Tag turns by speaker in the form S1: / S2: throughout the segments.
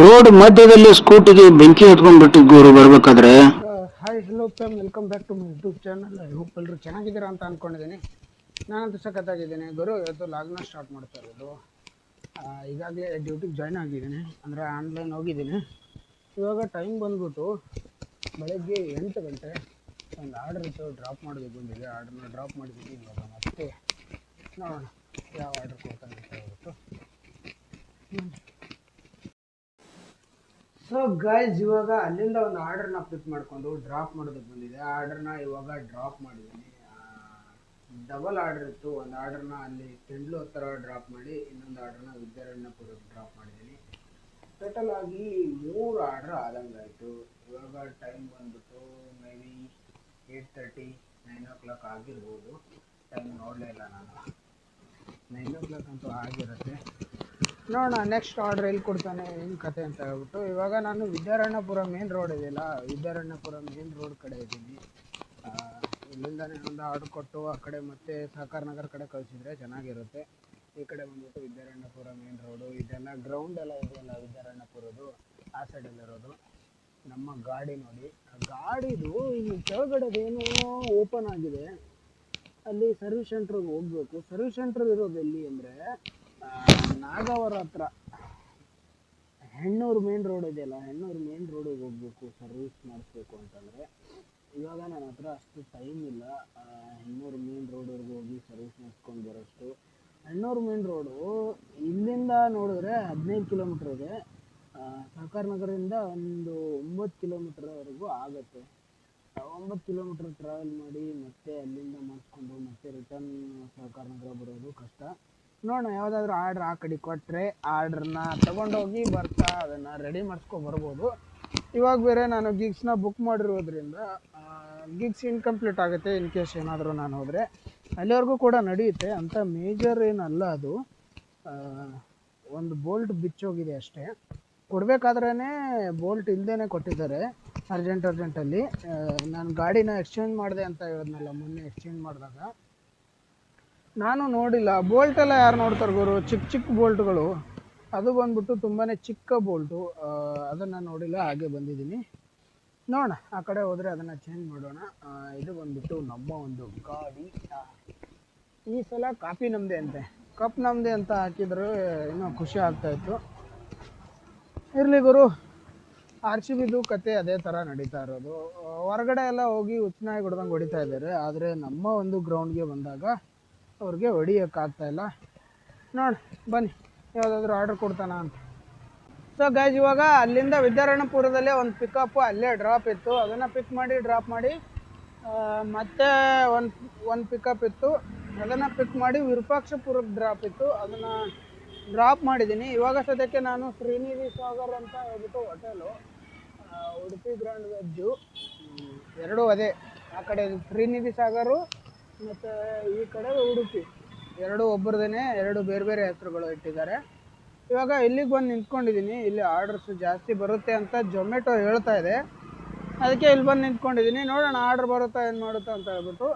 S1: Road ಮಧ್ಯದಲ್ಲಿ ಸ್ಕೂಟಿಗೆ ಬೆಂಕಿ ಹತ್ಕೊಂಡ್ಬಿಟ್ಟು ಗುರು ಬರ್ಬೇಕಾದ್ರೆ.
S2: Hi hello fam welcome back to my YouTube channel I hope ಎಲ್ಲರೂ ಚೆನ್ನಾಗಿದ್ದೀರಾ ಅಂತ ಅಂದ್ಕೊಂಡಿದ್ದೀನಿ ನಾನಂತೂ ಸಖತ್ತಾಗಿದ್ದೀನಿ. ಗುರು, ಇವತ್ತು ಲಾಗ್ನ ಸ್ಟಾರ್ಟ್ ಮಾಡ್ತಾ ಇರೋದು. ಈಗಾಗಲೇ ಡ್ಯೂಟಿಗೆ ಜಾಯ್ನ್ ಆಗಿದ್ದೀನಿ. ಅಂದರೆ ಆನ್ಲೈನ್ ಹೋಗಿದ್ದೀನಿ. ಇವಾಗ ಟೈಮ್ ಬಂದ್ಬಿಟ್ಟು ಬೆಳಗ್ಗೆ ಎಂಟು ಗಂಟೆ ಒಂದು ಆರ್ಡರ್ ಇತ್ತು ಡ್ರಾಪ್ ಮಾಡಬೇಕು ಬಂದಿದೆ ಆರ್ಡ್ರನ್ನ ಡ್ರಾಪ್ ಮಾಡಿದ್ದೀನಿ ಇವಾಗ ಮತ್ತೆ ನೋಡೋಣ, ಯಾವ ಆರ್ಡ್ರ್ ಕೊಡ್ತಾನೆ ಅಂತ ಹೇಳ್ಬಿಟ್ಟು. ಸೊ ಗೈಸ್ ಇವಾಗ ಅಲ್ಲಿಂದ ಒಂದು ಆರ್ಡರ್ನ ಪಿಕ್ ಮಾಡ್ಕೊಂಡು ಡ್ರಾಪ್ ಮಾಡೋದಕ್ಕೆ ಬಂದಿದೆ. ಆರ್ಡರ್ನ ಇವಾಗ ಡ್ರಾಪ್ ಮಾಡಿದ್ದೀನಿ. ಡಬಲ್ ಆರ್ಡರ್ ಇತ್ತು. ಒಂದು ಆರ್ಡರ್ನ ಅಲ್ಲಿ ತೆಂಡ್ಲು ಹತ್ರ ಡ್ರಾಪ್ ಮಾಡಿ, ಇನ್ನೊಂದು ಆರ್ಡರ್ನ ವಿದ್ಯಾರಣ್ಯಪುರಕ್ಕೆ ಡ್ರಾಪ್ ಮಾಡಿದ್ದೀನಿ. ಟೋಟಲ್ ಆಗಿ ಮೂರು ಆರ್ಡರ್ ಆದಂಗಾಯಿತು ಇವಾಗ ಟೈಮ್ ಬಂದ್ಬಿಟ್ಟು maybe eight thirty nine o'clock ಆಗಿರ್ಬೋದು. ಟೈಮ್ ನೋಡಲೇ ಇಲ್ಲ ನಾನು. ನೈನ್ ಓ ಕ್ಲಾಕ್ ಅಂತೂ ಆಗಿರುತ್ತೆ. ನೋಡೋಣ ನೆಕ್ಸ್ಟ್ ಆರ್ಡರ್ ಎಲ್ಲಿ ಕೊಡ್ತಾನೆ ಏನು ಕತೆ ಅಂತ ಹೇಳ್ಬಿಟ್ಟು, ಇವಾಗ ನಾನು ವಿದ್ಯಾರಣ್ಯಪುರ ಮೇನ್ ರೋಡ್ ಇದೆಯಲ್ಲ, ವಿದ್ಯಾರಣ್ಯಪುರ ಮೇನ್ ರೋಡ್ ಕಡೆ ಇದ್ದೀನಿ. ಇಲ್ಲಿಂದಾನೇ ಒಂದು ಆರ್ಡರ್ ಕೊಟ್ಟು ಆ ಕಡೆ ಮತ್ತೆ ಸಹಕಾರ ನಗರ ಕಡೆ ಕಳಿಸಿದ್ರೆ ಚೆನ್ನಾಗಿರುತ್ತೆ. ಈ ಕಡೆ ಬಂದ್ಬಿಟ್ಟು ವಿದ್ಯಾರಣ್ಯಪುರ ಮೇನ್ ರೋಡು ಇದೆಲ್ಲ ಗ್ರೌಂಡ್ ಎಲ್ಲ ಇದೆಯಲ್ಲ ವಿದ್ಯಾರಣ್ಯಪುರದು ಆ ಸೈಡಲ್ಲಿರೋದು ನಮ್ಮ ಗಾಡಿ ನೋಡಿ, ಆ ಗಾಡಿದು ಇಲ್ಲಿ ಕೆಳಗಡೆದೇನೋ ಓಪನ್ ಆಗಿದೆ. ಅಲ್ಲಿ ಸರ್ವಿಸ್ ಸೆಂಟ್ರಿಗೆ ಹೋಗ್ಬೇಕು. ಸರ್ವಿಸ್ ಸೆಂಟ್ರ್ ಇರೋದು ಎಲ್ಲಿ ಅಂದರೆ ನಾಗವರ ಹತ್ರ. ಹೆಣ್ಣೂರು ಮೇನ್ ರೋಡ್ ಇದೆಯಲ್ಲ, ಹೆಣ್ಣೂರು ಮೇನ್ ರೋಡಿಗೆ ಹೋಗ್ಬೇಕು ಸರ್ವಿಸ್ ಮಾಡಿಸ್ಬೇಕು ಅಂತಂದರೆ, ಇವಾಗ ನನ್ನ ಹತ್ರ ಅಷ್ಟು ಟೈಮ್ ಇಲ್ಲ. ಹೆಣ್ಣೂರು ಮೇನ್ ರೋಡ್ವರೆಗೂ ಹೋಗಿ ಸರ್ವಿಸ್ ಮಾಡಿಸ್ಕೊಂಡು ಬರೋಷ್ಟು ಹೆಣ್ಣೂರು ಮೇನ್ ರೋಡು ಇಲ್ಲಿಂದ ನೋಡಿದ್ರೆ ಹದಿನೈದು ಕಿಲೋಮೀಟ್ರ್ ಇದೆ. ಸಹಕಾರ ನಗರದಿಂದ ಒಂದು ಒಂಬತ್ತು ಕಿಲೋಮೀಟ್ರ್ವರೆಗೂ ಆಗುತ್ತೆ. ಒಂಬತ್ತು ಕಿಲೋಮೀಟ್ರ್ ಟ್ರಾವೆಲ್ ಮಾಡಿ ಮತ್ತೆ ಅಲ್ಲಿಂದ ಮಾಡಿಸ್ಕೊಂಡು ಮತ್ತೆ ರಿಟರ್ನ್ ಸಹಕಾರ ನಗರ ಬರೋದು ಕಷ್ಟ. ನೋಡೋಣ, ಯಾವುದಾದ್ರೂ ಆರ್ಡ್ರ್ ಆ ಕಡೆ ಕೊಟ್ಟರೆ ಆರ್ಡ್ರನ್ನ ತೊಗೊಂಡೋಗಿ ಬರ್ತಾ ಅದನ್ನು ರೆಡಿ ಮಾಡಿಸ್ಕೊ ಬರ್ಬೋದು. ಇವಾಗ ಬೇರೆ ನಾನು ಗಿಗ್ಸ್ನ ಬುಕ್ ಮಾಡಿರೋದ್ರಿಂದ ಗಿಗ್ಸ್ ಇನ್ಕಂಪ್ಲೀಟ್ ಆಗುತ್ತೆ ಇನ್ ಕೇಸ್ ಏನಾದರೂ ನಾನು ಹೋದರೆ. ಅಲ್ಲಿವರೆಗೂ ಕೂಡ ನಡೆಯುತ್ತೆ ಅಂಥ ಮೇಜರ್ ಏನಲ್ಲ ಅದು. ಒಂದು ಬೋಲ್ಟ್ ಬಿಚ್ಚೋಗಿದೆ ಅಷ್ಟೇ. ಕೊಡಬೇಕಾದ್ರೇ ಬೋಲ್ಟ್ ಇಲ್ಲದೇ ಕೊಟ್ಟಿದ್ದಾರೆ ಅರ್ಜೆಂಟ್ ಅರ್ಜೆಂಟಲ್ಲಿ ನಾನು ಗಾಡಿನ ಎಕ್ಸ್ಚೇಂಜ್ ಮಾಡಿದೆ ಅಂತ ಹೇಳಿದ್ನಲ್ಲ, ಮೊನ್ನೆ ಎಕ್ಸ್ಚೇಂಜ್ ಮಾಡಿದಾಗ. ನಾನು ನೋಡಿಲ್ಲ. ಬೋಲ್ಟ್ ಎಲ್ಲ ಯಾರು ನೋಡ್ತಾರೆ ಗುರು? ಚಿಕ್ಕ ಚಿಕ್ಕ ಬೋಲ್ಟ್ಗಳು. ಅದು ಬಂದ್ಬಿಟ್ಟು ತುಂಬಾ ಚಿಕ್ಕ ಬೋಲ್ಟು. ಅದನ್ನು ನೋಡಿಲ್ಲ, ಹಾಗೆ ಬಂದಿದ್ದೀನಿ. ನೋಡೋಣ, ಆ ಕಡೆ ಹೋದರೆ ಅದನ್ನು ಚೇಂಜ್ ಮಾಡೋಣ. ಇದು ಬಂದ್ಬಿಟ್ಟು ನಮ್ಮ ಒಂದು ಗಾಡಿ. ಈ ಸಲ ಕಾಫಿ ನಮ್ಮದೇ ಅಂತೆ. ಕಪ್ ನಮ್ಮದೇ ಅಂತ ಹಾಕಿದ್ರು ಇನ್ನೂ ಖುಷಿ ಆಗ್ತಾಯಿತ್ತು ಇರಲಿ ಗುರು. ಆರ್ ಸಿ ಬಿದು ಕತೆ ಅದೇ ಥರ ನಡೀತಾ ಇರೋದು. ಹೊರಗಡೆ ಎಲ್ಲ ಹೋಗಿ ಉಚ್ಚನಾಯಿ ಹೊಡೆದಂಗೆ ಹೊಡಿತಾ ಇದ್ದಾರೆ. ಆದರೆ ನಮ್ಮ ಒಂದು ಗ್ರೌಂಡ್ಗೆ ಬಂದಾಗ ಅವ್ರಿಗೆ ಹೊಡಿಯೋಕ್ಕಾಗ್ತಾ ಇಲ್ಲ. ನೋಡಿ, ಬನ್ನಿ, ಯಾವುದಾದ್ರೂ ಆರ್ಡರ್ ಕೊಡ್ತಾನ ಅಂತ. ಸೊ ಗೈಜ್ ಇವಾಗ ಅಲ್ಲಿಂದ ವಿದ್ಯಾರಣ್ಯಪುರದಲ್ಲೇ ಒಂದು ಪಿಕಪ್ಪು ಅಲ್ಲೇ ಡ್ರಾಪ್ ಇತ್ತು. ಅದನ್ನು ಪಿಕ್ ಮಾಡಿ ಡ್ರಾಪ್ ಮಾಡಿ ಮತ್ತೆ ಒಂದು ಒಂದು ಪಿಕಪ್ ಇತ್ತು. ಅದನ್ನು ಪಿಕ್ ಮಾಡಿ ವಿರೂಪಾಕ್ಷಪುರಕ್ಕೆ ಡ್ರಾಪ್ ಇತ್ತು. ಅದನ್ನು ಡ್ರಾಪ್ ಮಾಡಿದ್ದೀನಿ. ಇವಾಗ ಸದ್ಯಕ್ಕೆ ನಾನು ಶ್ರೀನಿಧಿ ಸಾಗರ್ ಅಂತ ಹೇಳ್ಬಿಟ್ಟು ಹೋಟೆಲು ಉಡುಪಿ ಗ್ರ್ಯಾಂಡ್ ವೆಜ್ಜು ಎರಡೂ ಅದೇ. ಆ ಕಡೆ ಶ್ರೀನಿಧಿ ಸಾಗರು ಮತ್ತು ಈ ಕಡೆ ಉಡುಪಿ. ಎರಡು ಒಬ್ಬರದೇನೆ ಎರಡು ಬೇರೆ ಬೇರೆ ಹೆಸರುಗಳು ಇಟ್ಟಿದ್ದಾರೆ. ಇವಾಗ ಇಲ್ಲಿಗೆ ಬಂದು ನಿಂತ್ಕೊಂಡಿದ್ದೀನಿ ಇಲ್ಲಿ ಆರ್ಡರ್ಸ್ ಜಾಸ್ತಿ ಬರುತ್ತೆ ಅಂತ ಜೊಮ್ಯಾಟೊ ಹೇಳ್ತಾ ಇದೆ. ಅದಕ್ಕೆ ಇಲ್ಲಿ ಬಂದು ನಿಂತ್ಕೊಂಡಿದ್ದೀನಿ ನೋಡೋಣ ಆರ್ಡರ್ ಬರುತ್ತಾ ಏನು ಮಾಡುತ್ತಾ ಅಂತ ಹೇಳ್ಬಿಟ್ಟು.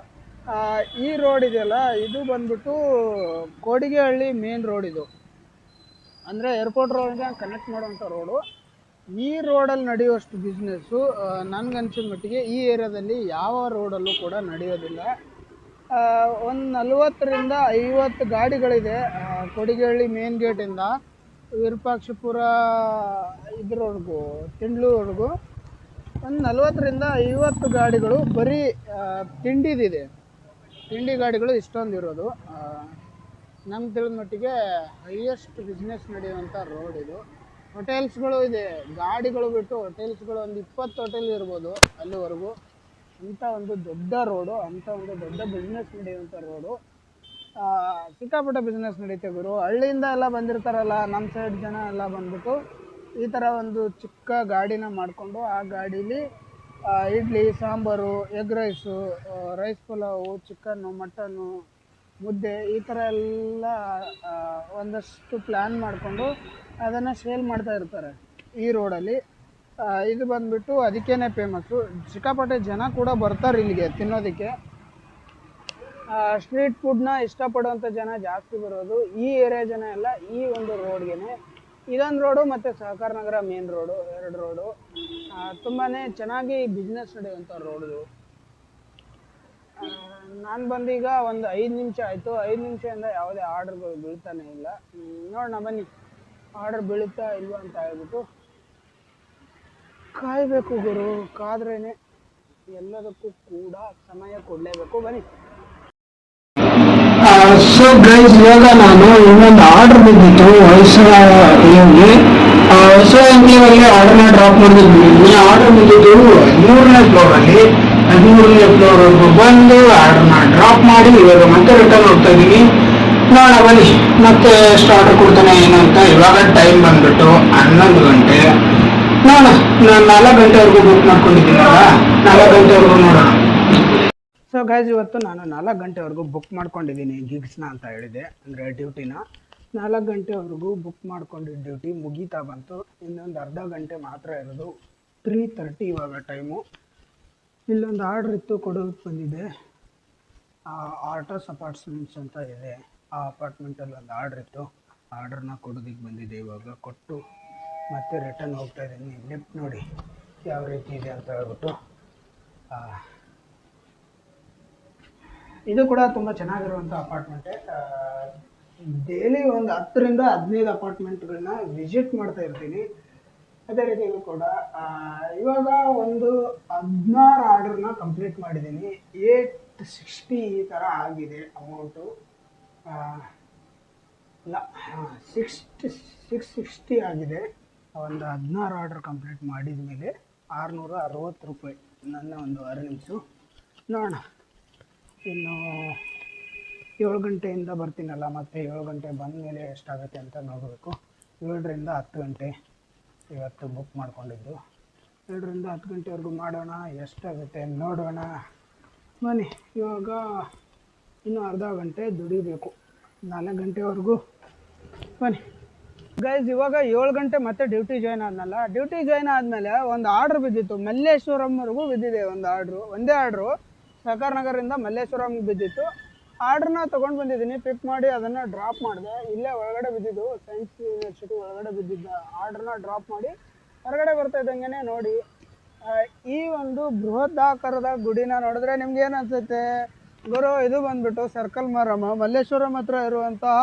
S2: ಈ ರೋಡ್ ಇದೆಯಲ್ಲ, ಇದು ಬಂದ್ಬಿಟ್ಟು ಕೋಡಿಗೆಹಳ್ಳಿ ಮೇನ್ ರೋಡ್ ಇದು. ಅಂದರೆ ಏರ್ಪೋರ್ಟ್ ರೋಡ್ಗೆ ಕನೆಕ್ಟ್ ಮಾಡುವಂಥ ರೋಡು. ಈ ರೋಡಲ್ಲಿ ನಡೆಯುವಷ್ಟು ಬಿಸ್ನೆಸ್ಸು ನನಗನ್ಸಿದ ಮಟ್ಟಿಗೆ ಈ ಏರಿಯಾದಲ್ಲಿ ಯಾವ ರೋಡಲ್ಲೂ ಕೂಡ ನಡೆಯೋದಿಲ್ಲ. ಒಂದು ನಲವತ್ತರಿಂದ ಐವತ್ತು ಗಾಡಿಗಳಿದೆ ಕೊಡಿಗೇಳಿ ಮೇನ್ ಗೇಟಿಂದ ವಿರೂಪಾಕ್ಷಪುರ ಇದ್ರವರೆಗೂ ತಿಂಡ್ಲೂರ್ವರೆಗೂ ಒಂದು ನಲವತ್ತರಿಂದ ಐವತ್ತು ಗಾಡಿಗಳು ಬರೀ ತಿಂಡಿದಿದೆ. ತಿಂಡಿ ಗಾಡಿಗಳು ಇಷ್ಟೊಂದು ಇರೋದು. ನಮ್ಗೆ ತಿಳಿದ ಮಟ್ಟಿಗೆ ಹೈಯೆಸ್ಟ್ ಬಿಸ್ನೆಸ್ ನಡೆಯುವಂಥ ರೋಡ್ ಇದು. ಹೋಟೆಲ್ಸ್ಗಳು ಇದೆ. ಗಾಡಿಗಳು ಬಿಟ್ಟು ಹೋಟೆಲ್ಸ್ಗಳು ಒಂದು ಇಪ್ಪತ್ತು ಹೋಟೆಲ್ ಇರ್ಬೋದು ಅಲ್ಲಿವರೆಗೂ. ಅಂಥ ಒಂದು ದೊಡ್ಡ ರೋಡು, ಅಂಥ ಒಂದು ದೊಡ್ಡ ಬಿಸ್ನೆಸ್ ನಡೆಯುವಂಥ ರೋಡು. ಸಿಕ್ಕಾಪಟ್ಟೆ ಬಿಸ್ನೆಸ್ ನಡೀತೆ ಗುರು. ಹಳ್ಳಿಯಿಂದ ಎಲ್ಲ ಬಂದಿರ್ತಾರಲ್ಲ ನಮ್ಮ ಸೈಡ್ ಜನ ಎಲ್ಲ ಬಂದ್ಬಿಟ್ಟು ಈ ಥರ ಒಂದು ಚಿಕ್ಕ ಗಾಡಿನ ಮಾಡಿಕೊಂಡು ಆ ಗಾಡೀಲಿ idli, sambar egg rice rice pulao chicken mutton ಮುದ್ದೆ ಈ ಥರ ಎಲ್ಲ ಒಂದಷ್ಟು ಪ್ಲ್ಯಾನ್ ಮಾಡಿಕೊಂಡು ಅದನ್ನು ಸೇಲ್ ಮಾಡ್ತಾ ಇರ್ತಾರೆ ಈ ರೋಡಲ್ಲಿ ಇದು ಬಂದ್ಬಿಟ್ಟು ಅದಕ್ಕೇನೆ ಫೇಮಸ್ಸು ಸಿಕ್ಕಾಪಟ್ಟೆ ಜನ ಕೂಡ ಬರ್ತಾರೆ ಇಲ್ಲಿಗೆ ತಿನ್ನೋದಕ್ಕೆ. ಸ್ಟ್ರೀಟ್ ಫುಡ್ನ ಇಷ್ಟಪಡುವಂಥ ಜನ ಜಾಸ್ತಿ ಬರೋದು ಈ ಏರಿಯಾ ಜನ ಎಲ್ಲ ಈ ಒಂದು ರೋಡ್ಗೆನೆ ಇದೊಂದು ರೋಡು ಮತ್ತು ಸಹಕಾರ ನಗರ ಮೇನ್ ರೋಡು ಎರಡು ರೋಡು ತುಂಬಾ ಚೆನ್ನಾಗಿ ಬಿಸ್ನೆಸ್ ನಡೆಯುವಂಥ ರೋಡು ನಾನು ಬಂದೀಗ ಒಂದು ಐದು ನಿಮಿಷ ಆಯಿತು. ಐದು ನಿಮಿಷದಿಂದ ಯಾವುದೇ ಆರ್ಡರ್ಗಳು ಬೀಳ್ತಾನೆ ಇಲ್ಲ. ನೋಡೋಣ ಬನ್ನಿ. ಆರ್ಡರ್ ಬೀಳುತ್ತಾ ಇಲ್ವಾ ಅಂತ ಹೇಳ್ಬಿಟ್ಟು. ಕಾಯಬೇಕು ಗುರು, ಕಾದ್ರೇನೆ ಎಲ್ಲದಕ್ಕೂ ಕೂಡ ಸಮಯ ಕೊಡಲೇಬೇಕು. ಬನ್ನಿ.
S1: ಸೊ ಗೈಸ್ ಇವಾಗ ನಾನು ಇನ್ನೊಂದು ಆರ್ಡರ್ ಬಿದ್ದಿತ್ತು ಹೊಯ್ಸಳ ಸೊ ಎನ್ಕ್ಲೇವಲ್ಲಿ ಆರ್ಡರ್ನ ಡ್ರಾಪ್ ಮಾಡಿದ್ದೀನಿ ಆರ್ಡರ್ ಬಿದ್ದಿದ್ದು ಹದಿಮೂರನೇ ಫ್ಲೋರಲ್ಲಿ ಹದಿಮೂರನೇ ಫ್ಲೋರ್ವರೆಗೂ ಬಂದು ಆರ್ಡರ್ನ ಡ್ರಾಪ್ ಮಾಡಿ ಇವಾಗ ಮತ್ತೆ ರಿಟರ್ನ್ ಹೋಗ್ತಾ ಇದ್ದೀನಿ ನೋಡೋಣ, ಬನ್ನಿ. ಮತ್ತೆ ಎಷ್ಟು ಆರ್ಡರ್ ಕೊಡ್ತಾನೆ ಏನು ಅಂತ ಇವಾಗ ಟೈಮ್ ಬಂದ್ಬಿಟ್ಟು ಹನ್ನೊಂದು ಗಂಟೆ. ನಾನು ನಾಲ್ಕು ಗಂಟೆವರೆಗೂ
S2: ಸೊ ಗೈಸ್ ಇವತ್ತು ನಾನು ನಾಲ್ಕು ಗಂಟೆವರೆಗೂ ಬುಕ್ ಮಾಡ್ಕೊಂಡಿದ್ದೀನಿ ಗಿಗ್ಸ್ನ ಅಂತ ಹೇಳಿದೆ. ಅಂದರೆ ಡ್ಯೂಟಿನ ನಾಲ್ಕು ಗಂಟೆವರೆಗೂ ಬುಕ್ ಮಾಡ್ಕೊಂಡಿದ್ದ ಡ್ಯೂಟಿ ಮುಗೀತಾ ಬಂತು. ಇನ್ನೊಂದು ಅರ್ಧ ಗಂಟೆ ಮಾತ್ರ ಇರೋದು. ತ್ರೀ ತರ್ಟಿ ಇವಾಗ ಟೈಮು ಇಲ್ಲೊಂದು ಆರ್ಡ್ರ್ ಇತ್ತು, ಕೊಡೋದಕ್ಕೆ ಬಂದಿದೆ ಆರ್ಟಸ್ ಅಪಾರ್ಟ್ಮೆಂಟ್ಸ್ ಅಂತ ಇದೆ. ಆ ಅಪಾರ್ಟ್ಮೆಂಟಲ್ಲಿ ಒಂದು ಆರ್ಡ್ರ್ ಇತ್ತು. ಆರ್ಡ್ರನ್ನ ಕೊಡೋದಕ್ಕೆ ಬಂದಿದೆ ಇವಾಗ. ಕೊಟ್ಟು ಮತ್ತೆ ರಿಟರ್ನ್ ಹೋಗ್ತಾ ಇದ್ದೀನಿ. ಲಿಫ್ಟ್ ನೋಡಿ ಯಾವ ರೀತಿ ಇದೆ ಅಂತ ಹೇಳ್ಬಿಟ್ಟು. ಇದು ಕೂಡ ತುಂಬ ಚೆನ್ನಾಗಿರುವಂಥ ಅಪಾರ್ಟ್ಮೆಂಟೇ ಡೈಲಿ ಒಂದು ಹತ್ತರಿಂದ ಹದಿನೈದು ಅಪಾರ್ಟ್ಮೆಂಟ್ಗಳನ್ನ ವಿಸಿಟ್ ಮಾಡ್ತಾ ಇರ್ತೀನಿ. ಅದೇ ರೀತಿ ಇದು ಕೂಡ ಇವಾಗ ಒಂದು ಹದಿನಾರು ಆರ್ಡರ್ನ ಕಂಪ್ಲೀಟ್ ಮಾಡಿದ್ದೀನಿ. ಏಟ್ ಸಿಕ್ಸ್ಟಿ ಈ ಥರ ಆಗಿದೆ ಅಮೌಂಟು ಇಲ್ಲ ಸಿಕ್ಸ್ಟಿ ಸಿಕ್ಸ್ ಸಿಕ್ಸ್ಟಿ ಆಗಿದೆ. ಒಂದು ಹದಿನಾರು ಆರ್ಡ್ರ್ ಕಂಪ್ಲೀಟ್ ಮಾಡಿದ ಮೇಲೆ ಆರುನೂರ ಅರವತ್ತು ರೂಪಾಯಿ. ನನ್ನ ಒಂದು ಅರ್ನಿಂಗ್ಸು ನೋಡೋಣ. ಇನ್ನು ಏಳು ಗಂಟೆಯಿಂದ ಬರ್ತೀನಲ್ಲ, ಮತ್ತು ಏಳು ಗಂಟೆ ಬಂದ ಮೇಲೆ ಎಷ್ಟಾಗುತ್ತೆ ಅಂತ ನೋಡಬೇಕು. ಏಳರಿಂದ ಹತ್ತು ಗಂಟೆ ಇವತ್ತು ಬುಕ್ ಮಾಡಿಕೊಂಡಿದ್ದು. ಏಳರಿಂದ ಹತ್ತು ಗಂಟೆವರೆಗೂ ಮಾಡೋಣ, ಎಷ್ಟಾಗುತ್ತೆ ನೋಡೋಣ. ಬನ್ನಿ, ಇವಾಗ ಇನ್ನೂ ಅರ್ಧ ಗಂಟೆ ದುಡಿಬೇಕು. ನಾಲ್ಕು ಗಂಟೆವರೆಗೂ. ಬನ್ನಿ. ಗೈಸ್ ಇವಾಗ ಏಳು ಗಂಟೆ ಮತ್ತೆ ಡ್ಯೂಟಿ ಜಾಯ್ನ್ ಆದ್ನಲ್ಲ. ಡ್ಯೂಟಿ ಜಾಯ್ನ್ ಆದಮೇಲೆ ಒಂದು ಆರ್ಡ್ರ್ ಬಿದ್ದಿತ್ತು. ಮಲ್ಲೇಶ್ವರಂವರೆಗೂ ಬಿದ್ದಿದೆ ಒಂದು ಆರ್ಡ್ರು ಒಂದೇ ಆರ್ಡ್ರು ಸಹಕಾರ ನಗರದಿಂದ ಮಲ್ಲೇಶ್ವರಂಗೆ ಬಿದ್ದಿತ್ತು. ಆರ್ಡ್ರನ್ನ ತೊಗೊಂಡು ಬಂದಿದ್ದೀನಿ. ಪಿಕ್ ಮಾಡಿ ಅದನ್ನು ಡ್ರಾಪ್ ಮಾಡಿದೆ. ಇಲ್ಲೇ ಒಳಗಡೆ ಬಿದ್ದಿದ್ದು. ಸೈನ್ಸ್ ಯೂನಿವರ್ಸಿಟಿ ಒಳಗಡೆ ಬಿದ್ದಿದ್ದ ಆರ್ಡ್ರನ್ನ ಡ್ರಾಪ್ ಮಾಡಿ ಹೊರಗಡೆ ಬರ್ತಾ ಇದ್ದಂಗೆ ನೋಡಿ. ಈ ಒಂದು ಬೃಹದಾಕಾರದ ಗುಡಿನ ನೋಡಿದ್ರೆ ನಿಮ್ಗೆ ಏನು ಅನ್ಸುತ್ತೆ? ಗುರು, ಇದು ಬಂದ್ಬಿಟ್ಟು ಸರ್ಕಲ್ ಮಾರಮ್ಮ. ಮಲ್ಲೇಶ್ವರಂ ಹತ್ರ ಇರುವಂತಹ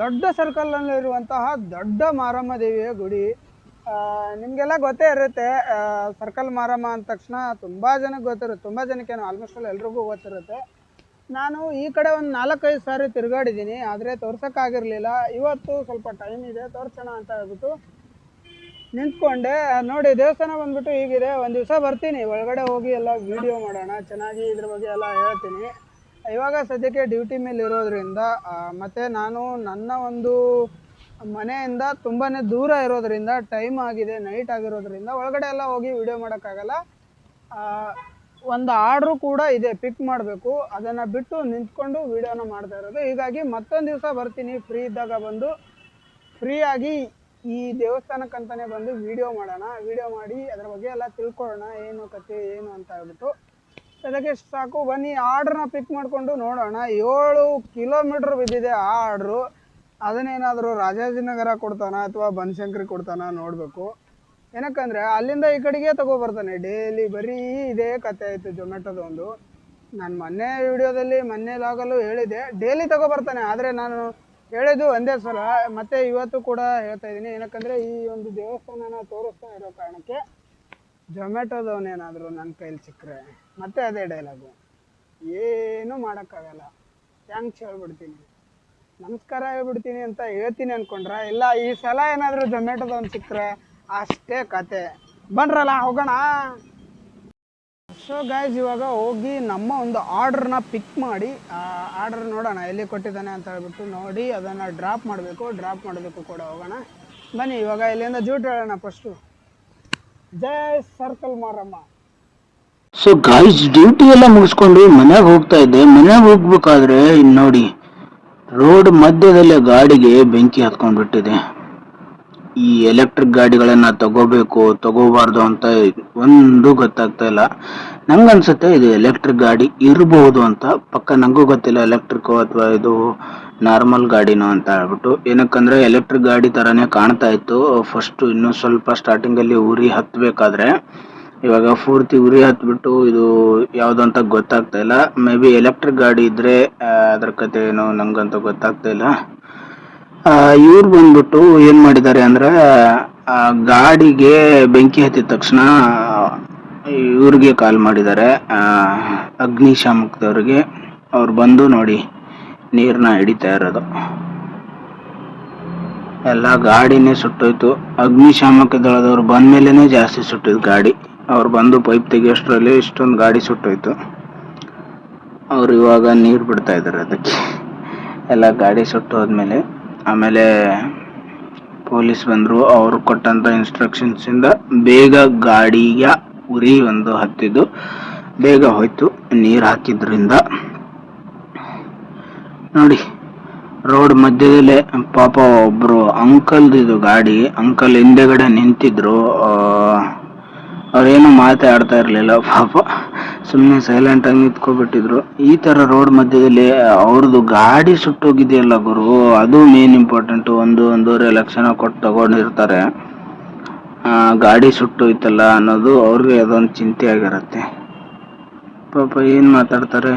S2: ದೊಡ್ಡ ಸರ್ಕಲ್ನಲ್ಲಿ ಇರುವಂತಹ ದೊಡ್ಡ ಮಾರಮ್ಮ ದೇವಿಯ ಗುಡಿ. ನಿಮಗೆಲ್ಲ ಗೊತ್ತೇ ಇರುತ್ತೆ ಸರ್ಕಲ್ ಮಾರಮ್ಮ ಅಂದ ತಕ್ಷಣ ತುಂಬ ಜನಕ್ಕೆ ಗೊತ್ತಿರುತ್ತೆ, ತುಂಬ ಜನಕ್ಕೇನು ಆಲ್ಮೋಸ್ಟ್ ಆಲ್ ಎಲ್ರಿಗೂ ಗೊತ್ತಿರುತ್ತೆ. ನಾನು ಈ ಕಡೆ ಒಂದು ನಾಲ್ಕೈದು ಸಾರಿ ತಿರುಗಾಡಿದ್ದೀನಿ, ಆದರೆ ತೋರ್ಸೋಕ್ಕಾಗಿರಲಿಲ್ಲ. ಇವತ್ತು ಸ್ವಲ್ಪ ಟೈಮ್ ಇದೆ, ತೋರ್ಸೋಣ ಅಂತ ಹೇಳ್ಬಿಟ್ಟು ನಿಂತ್ಕೊಂಡೆ. ನೋಡಿ, ದೇವಸ್ಥಾನ ಬಂದ್ಬಿಟ್ಟು ಹೀಗಿದೆ. ಒಂದು ದಿವಸ ಬರ್ತೀನಿ, ಒಳಗಡೆ ಹೋಗಿ ಎಲ್ಲ ವಿಡಿಯೋ ಮಾಡೋಣ, ಚೆನ್ನಾಗಿ ಇದ್ರ ಬಗ್ಗೆ ಎಲ್ಲ ಹೇಳ್ತೀನಿ. ಇವಾಗ ಸದ್ಯಕ್ಕೆ ಡ್ಯೂಟಿ ಮೇಲೆ ಇರೋದ್ರಿಂದ ಮತ್ತು ನಾನು ನನ್ನ ಒಂದು ಮನೆಯಿಂದ ತುಂಬಾ ದೂರ ಇರೋದ್ರಿಂದ, ಟೈಮ್ ಆಗಿದೆ, ನೈಟ್ ಆಗಿರೋದ್ರಿಂದ ಒಳಗಡೆ ಎಲ್ಲ ಹೋಗಿ ವಿಡಿಯೋ ಮಾಡೋಕ್ಕಾಗಲ್ಲ. ಒಂದು ಆರ್ಡ್ರು ಕೂಡ ಇದೆ, ಪಿಕ್ ಮಾಡಬೇಕು. ಅದನ್ನು ಬಿಟ್ಟು ನಿಂತ್ಕೊಂಡು ವಿಡಿಯೋನ ಮಾಡ್ತಾ ಇರೋದು. ಹೀಗಾಗಿ ಮತ್ತೊಂದು ದಿವಸ ಬರ್ತೀನಿ. ಫ್ರೀ ಇದ್ದಾಗ ಬಂದು, ಫ್ರೀಯಾಗಿ ಈ ದೇವಸ್ಥಾನಕ್ಕಂತಲೇ ಬಂದು ವಿಡಿಯೋ ಮಾಡೋಣ. ವಿಡಿಯೋ ಮಾಡಿ ಅದರ ಬಗ್ಗೆ ಎಲ್ಲ ತಿಳ್ಕೊಳ್ಳೋಣ, ಏನು ಕತೆ ಏನು ಅಂತ ಹೇಳ್ಬಿಟ್ಟು. ಅದಕ್ಕೆ ಸಾಕು, ಬನ್ನಿ ಆರ್ಡ್ರನ್ನ ಪಿಕ್ ಮಾಡಿಕೊಂಡು ನೋಡೋಣ. ಏಳು ಕಿಲೋಮೀಟ್ರ್ ಬಿದ್ದಿದೆ ಆ ಆರ್ಡ್ರು. ಅದನ್ನೇನಾದರೂ ರಾಜಾಜಿನಗರ ಕೊಡ್ತಾನ ಅಥವಾ ಬನಶಂಕರಿ ಕೊಡ್ತಾನ ನೋಡಬೇಕು. ಏನಕ್ಕಂದರೆ, ಅಲ್ಲಿಂದ ಈ ಕಡೆಗೆ ತಗೊಬರ್ತಾನೆ. ಡೈಲಿ ಬರೀ ಇದೇ ಕತೆ ಆಯಿತು ಜೊಮ್ಯಾಟೋದು ಒಂದು ನಾನು ಮೊನ್ನೆ ವಿಡಿಯೋದಲ್ಲಿ ಮೊನ್ನೆ ಲಾಗಲ್ಲೂ ಹೇಳಿದೆ ಡೈಲಿ ತಗೊಬರ್ತಾನೆ, ಆದರೆ ನಾನು ಹೇಳಿದ್ದು ಒಂದೇ ಸಲ. ಮತ್ತೆ ಇವತ್ತು ಕೂಡ ಹೇಳ್ತಾ ಇದ್ದೀನಿ. ಏನಕ್ಕಂದರೆ, ಈ ಒಂದು ದೇವಸ್ಥಾನನ ತೋರಿಸ್ತಾ ಇರೋ ಕಾರಣಕ್ಕೆ ಜೊಮ್ಯಾಟೋದವನೇನಾದರೂ ನನ್ನ ಕೈಲಿ ಸಿಕ್ಕರೆ, ಮತ್ತೆ ಅದೇ ಡೈಲಾಗು ಏನೂ ಮಾಡೋಕ್ಕಾಗಲ್ಲ. ಥ್ಯಾಂಕ್ಸ್ ಹೇಳ್ಬಿಡ್ತೀನಿ. ನಮಸ್ಕಾರ ಹೇಳ್ಬಿಡ್ತೀನಿ ಅಂತ ಹೇಳ್ತೀನಿ ಅಂದ್ಕೊಂಡ್ರೆ ಇಲ್ಲ ಈ ಸಲ ಏನಾದರೂ ಜೊಮ್ಯಾಟೋದವ್ನು ಸಿಕ್ಕರೆ, ಅಷ್ಟೇ ಕತೆ. ಬನ್ರಲ್ಲ, ಹೋಗೋಣ. ಸೊ ಗಾಯ್ಸ್ ಇವಾಗ ಹೋಗಿ ನಮ್ಮ ಒಂದು ಆರ್ಡ್ರನ್ನ ಪಿಕ್ ಮಾಡಿ, ಆ ಆರ್ಡರ್ ನೋಡೋಣ, ಎಲ್ಲಿ ಕೊಟ್ಟಿದ್ದಾನೆ ಅಂತ ಹೇಳ್ಬಿಟ್ಟು ನೋಡಿ, ಅದನ್ನು ಡ್ರಾಪ್ ಮಾಡಬೇಕು. ಡ್ರಾಪ್ ಮಾಡೋದಕ್ಕೂ ಕೂಡ ಹೋಗೋಣ. ಬನ್ನಿ, ಇವಾಗ ಇಲ್ಲಿಂದ ಜೂಟ್ ಹೇಳೋಣ ಫಸ್ಟು ಜೈ circle Maramma.
S1: So guys duty ಎಲ್ಲ ಮುಗಿಸ್ಕೊಂಡು ಮನೆಗೆ ಹೋಗ್ತಾ ಇದ್ದೆ. ಮನೆಗೆ ಹೋಗ್ಬೇಕಾದ್ರೆ ಇಲ್ಲಿ ನೋಡಿ ರೋಡ್ ಮಧ್ಯದಲ್ಲೇ ಗಾಡಿಗೆ ಬೆಂಕಿ ಹತ್ಕೊಂಡ್ಬಿಟ್ಟಿದೆ ಈ ಎಲೆಕ್ಟ್ರಿಕ್ ಗಾಡಿಗಳನ್ನ ತಗೋಬೇಕು, ತಗೋಬಾರ್ದು ಅಂತ ಒಂದು ಗೊತ್ತಾಗ್ತಾ ಇಲ್ಲ. ನಂಗನ್ಸುತ್ತೆ ಇದು ಎಲೆಕ್ಟ್ರಿಕ್ ಗಾಡಿ ಇರಬಹುದು ಅಂತ. ಪಕ್ಕ ನಂಗೂ ಗೊತ್ತಿಲ್ಲ ಎಲೆಕ್ಟ್ರಿಕ್ ಅಥವಾ ಇದು ನಾರ್ಮಲ್ ಗಾಡಿನೋ ಅಂತ ಹೇಳ್ಬಿಟ್ಟು. ಏನಕ್ಕಂದ್ರೆ ಎಲೆಕ್ಟ್ರಿಕ್ ಗಾಡಿ ತರಾನೇ ಕಾಣ್ತಾ ಇತ್ತು. ಫಸ್ಟ್ ಇನ್ನು ಸ್ವಲ್ಪ ಸ್ಟಾರ್ಟಿಂಗ್ ಅಲ್ಲಿ ಉರಿ ಹತ್ತಬೇಕಾದ್ರೆ ಇವಾಗ ಪೂರ್ತಿ ಉರಿ ಹತ್ಬಿಟ್ಟು ಇದು ಯಾವ್ದು ಅಂತ ಗೊತ್ತಾಗ್ತಾ ಇಲ್ಲ. ಮೇ ಬಿ ಎಲೆಕ್ಟ್ರಿಕ್ ಗಾಡಿ ಇದ್ರೆ ಅದ್ರ ಕತೆ ಏನೋ ನಂಗಂತೂ ಗೊತ್ತಾಗ್ತಾ ಇಲ್ಲ. ಇವ್ರು ಬಂದ್ಬಿಟ್ಟು ಏನ್ ಮಾಡಿದ್ದಾರೆ ಅಂದ್ರೆ, ಆ, ಗಾಡಿಗೆ ಬೆಂಕಿ ಹತ್ತಿದ ತಕ್ಷಣ, ಇವ್ರಿಗೆ ಕಾಲ್ ಮಾಡಿದ್ದಾರೆ. ಅಗ್ನಿಶಾಮಕದವ್ರಿಗೆ. ಅವ್ರು ಬಂದು ನೋಡಿ. ನೀರ್ನ ಹಿಡಿತಾ ಇರೋದು. ಎಲ್ಲ ಗಾಡಿನೇ ಸುಟ್ಟೋಯ್ತು. ಅಗ್ನಿಶಾಮಕ ದಳದವ್ರು ಮೇಲೆನೇ ಜಾಸ್ತಿ ಸುಟ್ಟಿದ್ ಗಾಡಿ. ಅವ್ರು ಬಂದು ಪೈಪ್ ತೆಗಿಯೋಷ್ಟ್ರಲ್ಲಿ ಇಷ್ಟೊಂದು ಗಾಡಿ ಸುಟ್ಟೋಯ್ತು. ಅವ್ರು ಇವಾಗ ನೀರು ಬಿಡ್ತಾ ಇದ್ದಾರೆ ಅದಕ್ಕೆ. ಎಲ್ಲ ಗಾಡಿ ಸುಟ್ಟು ಹೋದ್ಮೇಲೆ ಆಮೇಲೆ ಪೊಲೀಸ್ ಬಂದ್ರು. ಅವ್ರು ಕೊಟ್ಟಂತ ಇನ್ಸ್ಟ್ರಕ್ಷನ್ಸ್ ಇಂದ ಬೇಗ ಗಾಡಿಯ ಉರಿ ಒಂದು ಹತ್ತಿದ್ದು. ಬೇಗ ಹೋಯ್ತು. ನೀರು ಹಾಕಿದ್ರಿಂದ ನೋಡಿ, ರೋಡ್ ಮಧ್ಯದಲ್ಲೇ ಪಾಪ ಒಬ್ರು ಅಂಕಲ್ ಇದು ಗಾಡಿ, ಅಂಕಲ್ ಹಿಂದೆಗಡೆ ನಿಂತಿದ್ರು. ಅವ್ರೇನು ಮಾತಾಡ್ತಾ ಇರಲಿಲ್ಲ, ಪಾಪ ಸುಮ್ಮನೆ ಸೈಲೆಂಟ್ ಆಗಿ ನಿಂತ್ಕೊಬಿಟ್ಟಿದ್ರು. ಈ ತರ ರೋಡ್ ಮಧ್ಯದಲ್ಲಿ ಅವ್ರದ್ದು ಗಾಡಿ ಸುಟ್ಟೋಗಿದೆಯಲ್ಲ ಗುರು, ಅದು ಮೇನ್ ಇಂಪಾರ್ಟೆಂಟ್ ಒಂದು, ಒಂದೂವರೆ ಲಕ್ಷನ ಕೊಟ್ಟು ತಗೊಂಡಿರ್ತಾರೆ. ಗಾಡಿ ಸುಟ್ಟೋಯ್ತಲ್ಲ ಅನ್ನೋದು ಅವ್ರಿಗೆ ಅದೊಂದು ಚಿಂತೆ ಆಗಿರುತ್ತೆ. ಪಾಪ ಏನು ಮಾತಾಡ್ತಾರೆ?